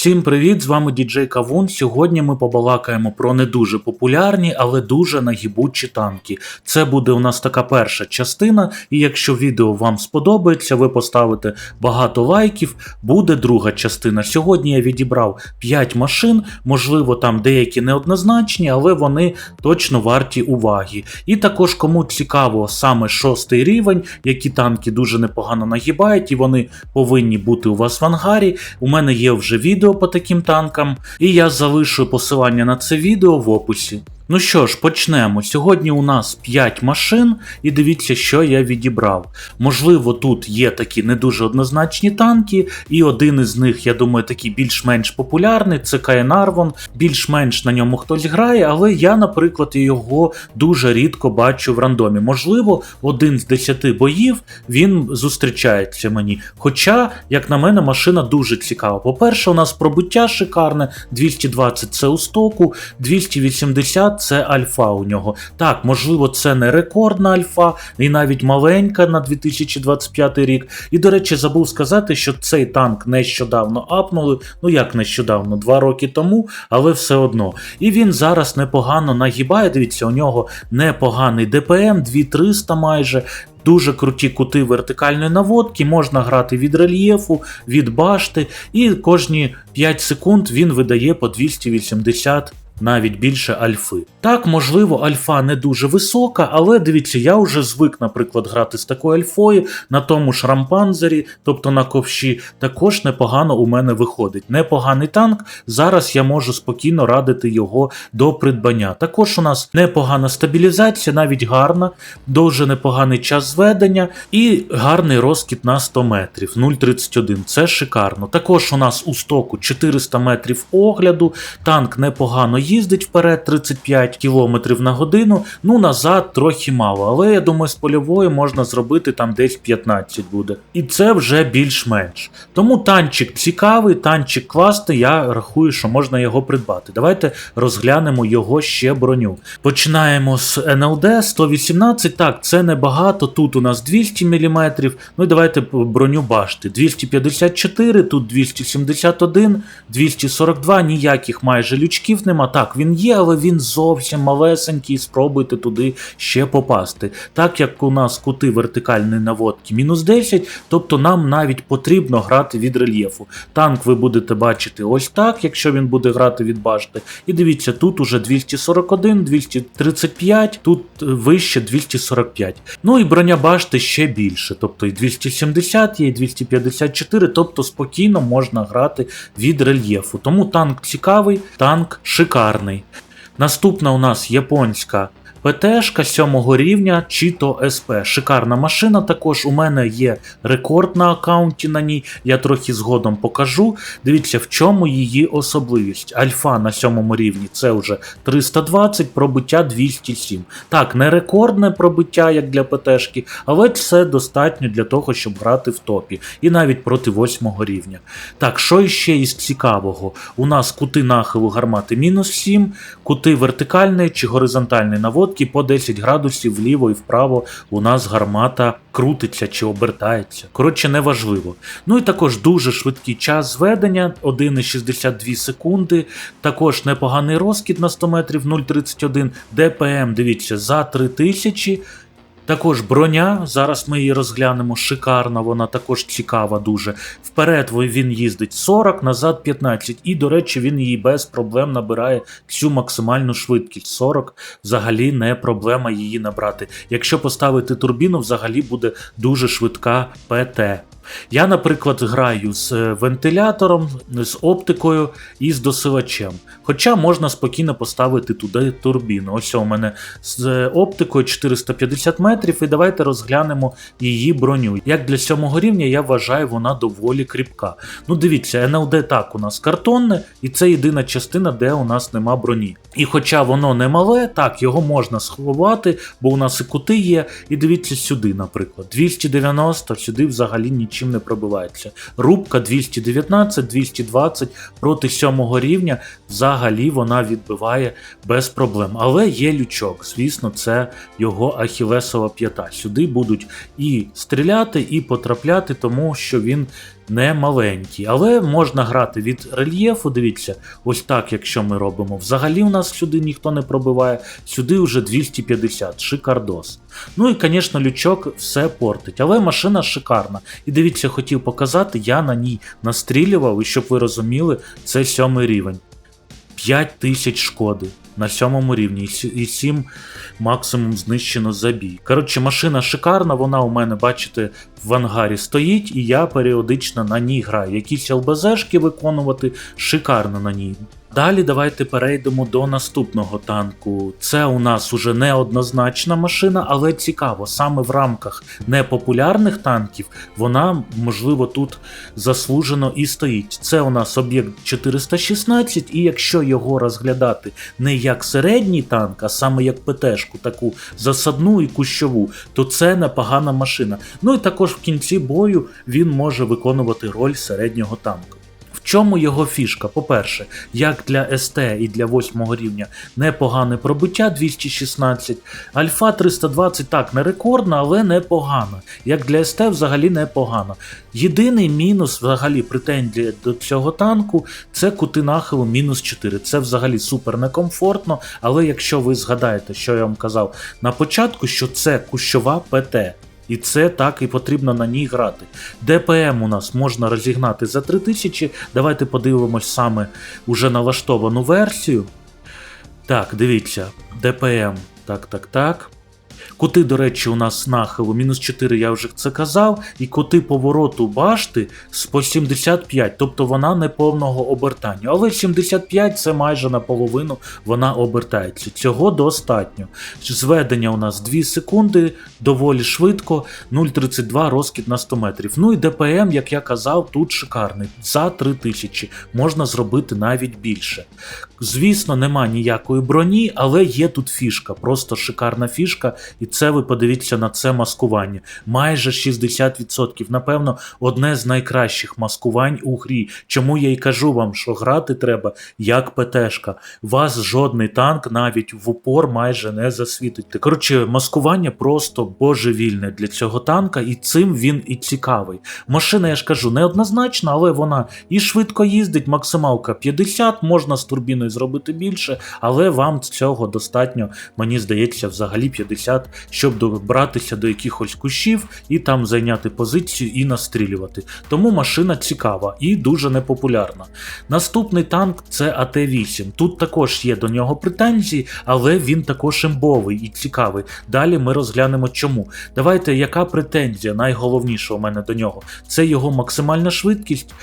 Всім привіт! З вами діджей Кавун. Сьогодні ми побалакаємо про не дуже популярні, але дуже нагібучі танки. Це буде у нас така перша частина, і якщо відео вам сподобається, ви поставите багато лайків, буде друга частина. Сьогодні я відібрав 5 машин, можливо, там деякі неоднозначні, але вони точно варті уваги. І також кому цікаво саме шостий рівень, які танки дуже непогано нагибають, і вони повинні бути у вас в ангарі. У мене є вже відео по таким танкам, і я залишу посилання на це відео в описі. Ну що ж, почнемо. Сьогодні у нас 5 машин, і дивіться, що я відібрав. Можливо, тут є такі не дуже однозначні танки, і один із них, я думаю, такий більш-менш популярний це КН Арвон. Більш-менш на ньому хтось грає, але я, наприклад, його дуже рідко бачу в рандомі. Можливо, один з 10 боїв він зустрічається мені. Хоча, як на мене, машина дуже цікава. По-перше, у нас пробиття шикарне, 220 це у стоку, 280 це альфа у нього. Так, можливо, це не рекордна альфа, і навіть маленька на 2025 рік. І, до речі, забув сказати, що цей танк нещодавно апнули. Ну як нещодавно, два роки тому, але все одно. І він зараз непогано нагибає. Дивіться, у нього непоганий ДПМ, 2300 майже. Дуже круті кути вертикальної наводки, можна грати від рельєфу, від башти, і кожні 5 секунд він видає по 280 навіть більше альфи. Так, можливо, альфа не дуже висока, але дивіться, я вже звик, наприклад, грати з такою альфою на тому ж рампанзері, тобто на ковші, також непогано у мене виходить. Непоганий танк. Зараз я можу спокійно радити його до придбання. Також у нас непогана стабілізація, навіть гарна, дуже непоганий час зведення і гарний розкіт на 100 метрів 0,31. Це шикарно. Також у нас у стоку 400 метрів огляду, танк непогано їздить вперед 35 км на годину, ну назад трохи мало, але я думаю, з польової можна зробити там десь 15 буде. І це вже більш-менш. Тому танчик цікавий, танчик класний, я рахую, що можна його придбати. Давайте розглянемо його ще броню. Починаємо з НЛД 118. Так, це небагато. Тут у нас 200 мм. Ну і давайте броню башти. 254, тут 271, 242, ніяких майже лючків нема. Так, він є, але він зовсім малесенький, спробуйте туди ще попасти. Так як у нас кути вертикальної наводки мінус 10, тобто нам навіть потрібно грати від рельєфу. Танк ви будете бачити ось так, якщо він буде грати від башти. І дивіться, тут уже 241, 235, тут вище 245. Ну і броня башти ще більше, тобто і 270 є, і 254, тобто спокійно можна грати від рельєфу. Тому танк цікавий, танк шикарний. Наступна у нас японська ПТшка 7 рівня, чи то СП. Шикарна машина. Також у мене є рекорд на аккаунті на ній. Я трохи згодом покажу. Дивіться, в чому її особливість. Альфа на 7 рівні це вже 320, пробиття 207. Так, не рекордне пробиття, як для ПТшки, але це достатньо для того, щоб грати в топі. І навіть проти 8 рівня. Так, що ще із цікавого? У нас кути нахилу гармати мінус 7, кути вертикальної чи горизонтальної наводки по 10 градусів вліво і вправо у нас гармата крутиться чи обертається. Коротше, неважливо. Ну і також дуже швидкий час зведення 1,62 секунди. Також непоганий розкид на 100 метрів 0,31 ДПМ. Дивіться, за 3000. Також броня, зараз ми її розглянемо, шикарна, вона також цікава дуже. Вперед він їздить 40, назад 15. І, до речі, він її без проблем набирає всю максимальну швидкість. 40 взагалі не проблема її набрати. Якщо поставити турбіну, взагалі буде дуже швидка ПТ. Я, наприклад, граю з вентилятором, з оптикою і з досилачем. Хоча можна спокійно поставити туди турбіну. Ось у мене з оптикою 450 метрів, і давайте розглянемо її броню. Як для сьомого рівня, я вважаю, вона доволі кріпка. Ну, дивіться, НЛД так у нас картонне, і це єдина частина, де у нас нема броні. І хоча воно не мале, так, його можна сховати, бо у нас і кути є. І дивіться сюди, наприклад. 290, сюди взагалі нічим не пробивається. Рубка 219, 220 проти 7 рівня. Взагалі вона відбиває без проблем. Але є лючок. Звісно, це його ахілесова п'ята. Сюди будуть і стріляти, і потрапляти, тому що він не маленький. Але можна грати від рельєфу. Дивіться, ось так, якщо ми робимо. Взагалі у нас сюди ніхто не пробиває, сюди вже 250, шикардос. Ну і, звісно, лючок все портить, але машина шикарна. І дивіться, хотів показати, я на ній настрілював, і щоб ви розуміли, це сьомий рівень. 5 тисяч шкоди на сьомому рівні, і сі- 7 максимум знищено за бій. Коротше, машина шикарна, вона у мене, бачите, в ангарі стоїть, і я періодично на ній граю. Якісь ЛБЗшки виконувати шикарно на ній. Далі давайте перейдемо до наступного танку. Це у нас уже неоднозначна машина, але цікаво, саме в рамках непопулярних танків вона, можливо, тут заслужено і стоїть. Це у нас об'єкт 416, і якщо його розглядати не як середній танк, а саме як ПТшку, таку засадну і кущову, то це непогана машина. Ну і також в кінці бою він може виконувати роль середнього танку. Чому його фішка? По-перше, як для СТ і для 8 рівня непогане пробиття 216, Альфа 320 так не рекордна, але непогана. Як для СТ взагалі непогано. Єдиний мінус, взагалі, претензія до цього танку це кути нахилу мінус 4. Це взагалі супер некомфортно, але якщо ви згадаєте, що я вам казав на початку, що це кущова ПТ. І це так і потрібно на ній грати. ДПМ у нас можна розігнати за 3000. Давайте подивимось саме уже налаштовану версію. Так, дивіться, ДПМ. Так, так, так. Кути, до речі, у нас нахилу мінус 4, я вже це казав, і кути повороту башти з по 75, тобто вона не повного обертання. Але 75 це майже наполовину вона обертається. Цього достатньо. Зведення у нас 2 секунди, доволі швидко, 0,32 розкид на 100 метрів. Ну і ДПМ, як я казав, тут шикарний. За 3000 можна зробити навіть більше. Звісно, нема ніякої броні, але є тут фішка, просто шикарна фішка, і це ви подивіться на це маскування. Майже 60%. Напевно, одне з найкращих маскувань у грі. Чому я й кажу вам, що грати треба як ПТшка. Вас жодний танк навіть в упор майже не засвітить. Коротше, маскування просто божевільне для цього танка, і цим він і цікавий. Машина, я ж кажу, неоднозначна, але вона і швидко їздить, максималка 50, можна з турбіною зробити більше, але вам цього достатньо, мені здається, взагалі 50, щоб добратися до якихось кущів і там зайняти позицію і настрілювати. Тому машина цікава і дуже непопулярна. Наступний танк це АТ-8. Тут також є до нього претензії, але він також імбовий і цікавий. Далі ми розглянемо чому. Давайте, яка претензія найголовніша у мене до нього? Це його максимальна швидкість.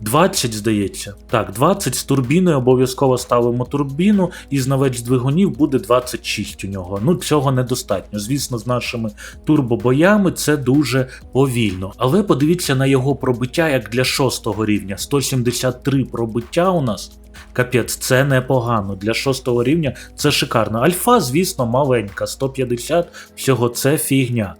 20, здається. Так, 20 з турбіною обов'язково ставимо турбіну, і знавець двигунів буде 26 у нього. Ну, цього недостатньо. Звісно, з нашими турбобоями це дуже повільно. Але подивіться на його пробиття як для 6 рівня. 173 пробиття у нас. Капець, це непогано. Для 6 рівня це шикарно. Альфа, звісно, маленька, 150, всього це фігня.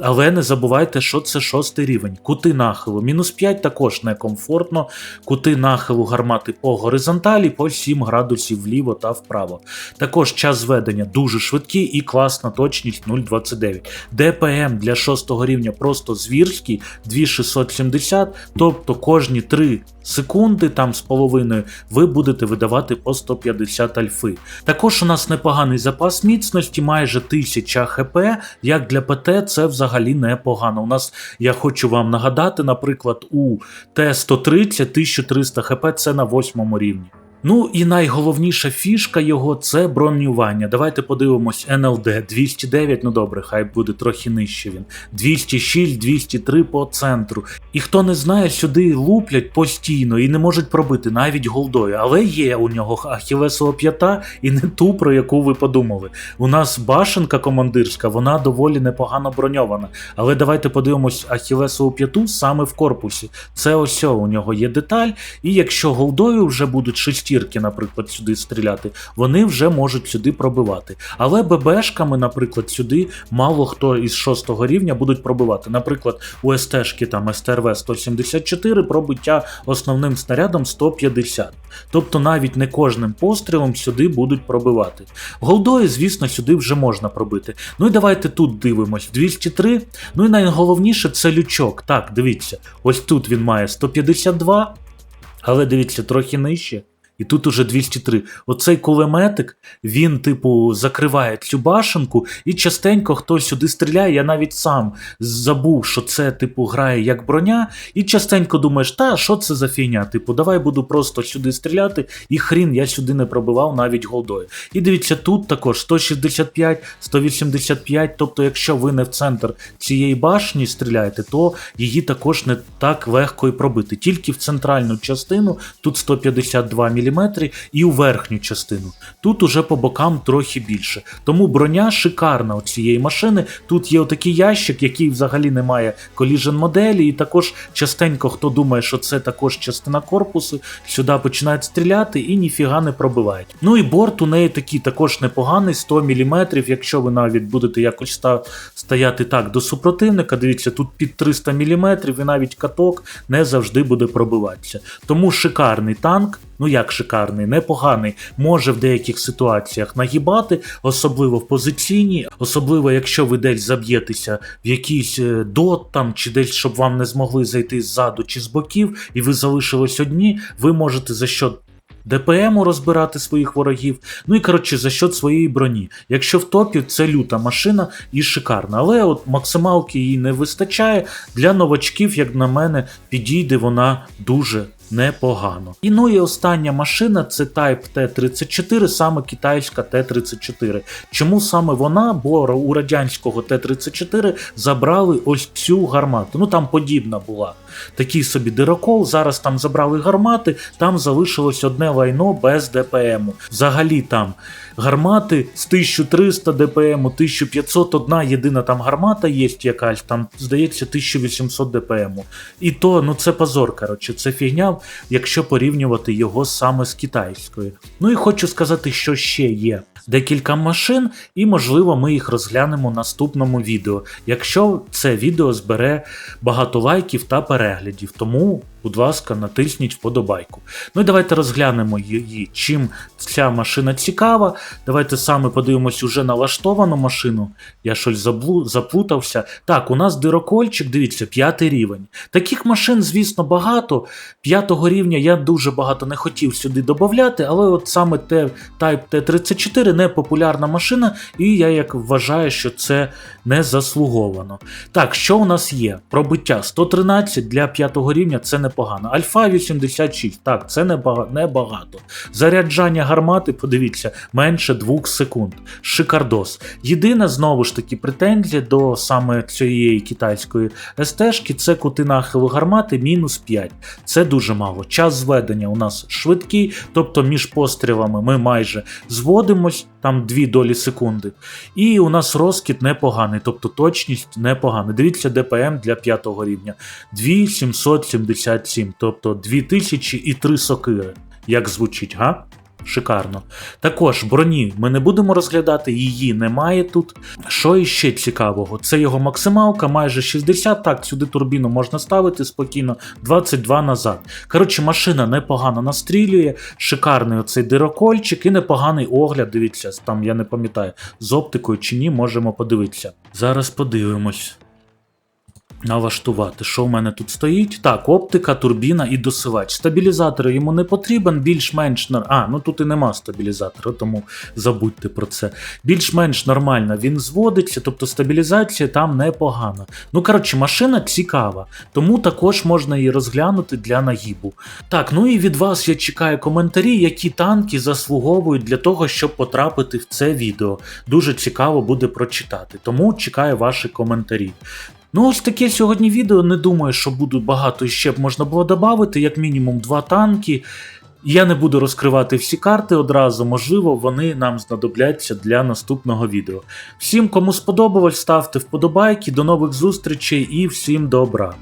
Але не забувайте, що це шостий рівень. Кути нахилу. Мінус 5 також некомфортно. Кути нахилу гармати по горизонталі, по 7 градусів вліво та вправо. Також час зведення дуже швидкий і класна точність 0,29. ДПМ для 6 рівня просто звірський 2670, тобто кожні 3 секунди там з половиною ви будете видавати по 150 альфи. Також у нас непоганий запас міцності, майже 1000 хп. Як для ПТ, це взагалі непогано. У нас, я хочу вам нагадати, наприклад, у Т-130 1300 хп це на восьмому рівні. Ну і найголовніша фішка його це бронювання. Давайте подивимось НЛД 209, ну добре, хай буде трохи нижче він. 206, 203 по центру. І хто не знає, сюди луплять постійно і не можуть пробити навіть голдою. Але є у нього ахілесова п'ята і не ту, про яку ви подумали. У нас башенка командирська, вона доволі непогано броньована. Але давайте подивимось ахілесову п'яту саме в корпусі. Це ось у нього є деталь, і якщо голдою вже будуть шесті шестірки, наприклад, сюди стріляти, вони вже можуть сюди пробивати. Але ББшками, наприклад, сюди мало хто із шостого рівня будуть пробивати. Наприклад, у СТшки там СТРВ 174 пробиття основним снарядом 150. Тобто навіть не кожним пострілом сюди будуть пробивати. Голдою, звісно, сюди вже можна пробити. Ну і давайте тут дивимось. 203. Ну і найголовніше це лючок. Так, дивіться, ось тут він має 152, але дивіться, трохи нижче. І тут уже 203. Оцей кулеметик, він, типу, закриває цю башенку, і частенько хтось сюди стріляє. Я навіть сам забув, що це, типу, грає як броня, і частенько думаєш, та що це за фігня? Типу, давай буду просто сюди стріляти, і хрін я сюди не пробивав навіть голдою. І дивіться, тут також 165, 185. Тобто, якщо ви не в центр цієї башні стріляєте, то її також не так легко і пробити. Тільки в центральну частину тут 152 мм і у верхню частину. Тут уже по бокам трохи більше. Тому броня шикарна у цієї машини. Тут є отакий ящик, який взагалі не має коліжен моделі, і також частенько хто думає, що це також частина корпусу, сюди починають стріляти і ніфіга не пробивають. Ну і борт у неї такий також непоганий, 100 мм. Якщо ви навіть будете якось стояти так до супротивника, дивіться, тут під 300 мм і навіть каток не завжди буде пробиватися. Тому шикарний танк. Ну як шикарний, непоганий, може в деяких ситуаціях нагибати, особливо в позиційній, особливо якщо ви десь заб'єтеся в якийсь е, дот там чи десь, щоб вам не змогли зайти ззаду чи з боків, і ви залишились одні, ви можете за що. ДПМу розбирати своїх ворогів, ну і коротше за счет своєї броні. Якщо в топі це люта машина і шикарна, але от максималки їй не вистачає. Для новачків, як на мене, підійде вона дуже непогано. І ну і остання машина це Type T34, саме китайська Т-34. Чому саме вона? Бо у радянського Т-34 забрали ось цю гармату. Ну там подібна була. Такий собі дирокол. Зараз там забрали гармати, там залишилось одне лайно без ДПМу. Взагалі там гармати з 1300 ДПМ, 1500, одна єдина там гармата є якась, там, здається, 1800 ДПМ. І то, ну це позор, коротше, це фігня, якщо порівнювати його саме з китайською. Ну і хочу сказати, що ще є. Декілька машин, і можливо ми їх розглянемо в наступному відео, якщо це відео збере багато лайків та переглядів. Тому, будь ласка, натисніть вподобайку. Ну і давайте розглянемо її, чим ця машина цікава. Давайте саме подивимось уже налаштовану машину. Я щось заблу... заплутався. Так, у нас дирокольчик, дивіться, п'ятий рівень. Таких машин, звісно, багато. П'ятого рівня я дуже багато не хотів сюди додати, але от саме те Type T34 не популярна машина, і я як вважаю, що це не заслуговано. Так, що у нас є? Пробиття 113 для п'ятого рівня це непогано. Альфа 86, так, це небагато. Заряджання гармати, подивіться, менше 2 секунд. Шикардос. Єдина знову ж таки претензія до саме цієї китайської СТшки це кути нахилу гармати мінус 5. Це дуже мало. Час зведення у нас швидкий, тобто між пострілами ми майже зводимось, там 2 долі секунди. І у нас розкид непоганий, тобто точність непогана. Дивіться, ДПМ для 5 рівня 2777, тобто 2003 сокири. Як звучить, га? Шикарно. Також броні ми не будемо розглядати, її немає тут. Що іще цікавого? Це його максималка, майже 60. Так, сюди турбіну можна ставити спокійно, 22 назад. Коротше, машина непогано настрілює, шикарний оцей дирокольчик і непоганий огляд. Дивіться, там я не пам'ятаю, з оптикою чи ні, можемо подивитися. Зараз подивимось. Налаштувати, що в мене тут стоїть? Так, оптика, турбіна і досилач. Стабілізатор йому не потрібен, більш-менш А, ну тут і нема стабілізатора, тому забудьте про це. Більш-менш нормально він зводиться, тобто стабілізація там непогана. Ну, коротше, машина цікава, тому також можна її розглянути для нагібу. Так, ну і від вас я чекаю коментарі, які танки заслуговують для того, щоб потрапити в це відео. Дуже цікаво буде прочитати, тому чекаю ваші коментарі. Ну, ось таке сьогодні відео. Не думаю, що буде багато ще б можна було додати, як мінімум два танки. Я не буду розкривати всі карти одразу, можливо, вони нам знадобляться для наступного відео. Всім, кому сподобалось, ставте вподобайки, до нових зустрічей і всім добра!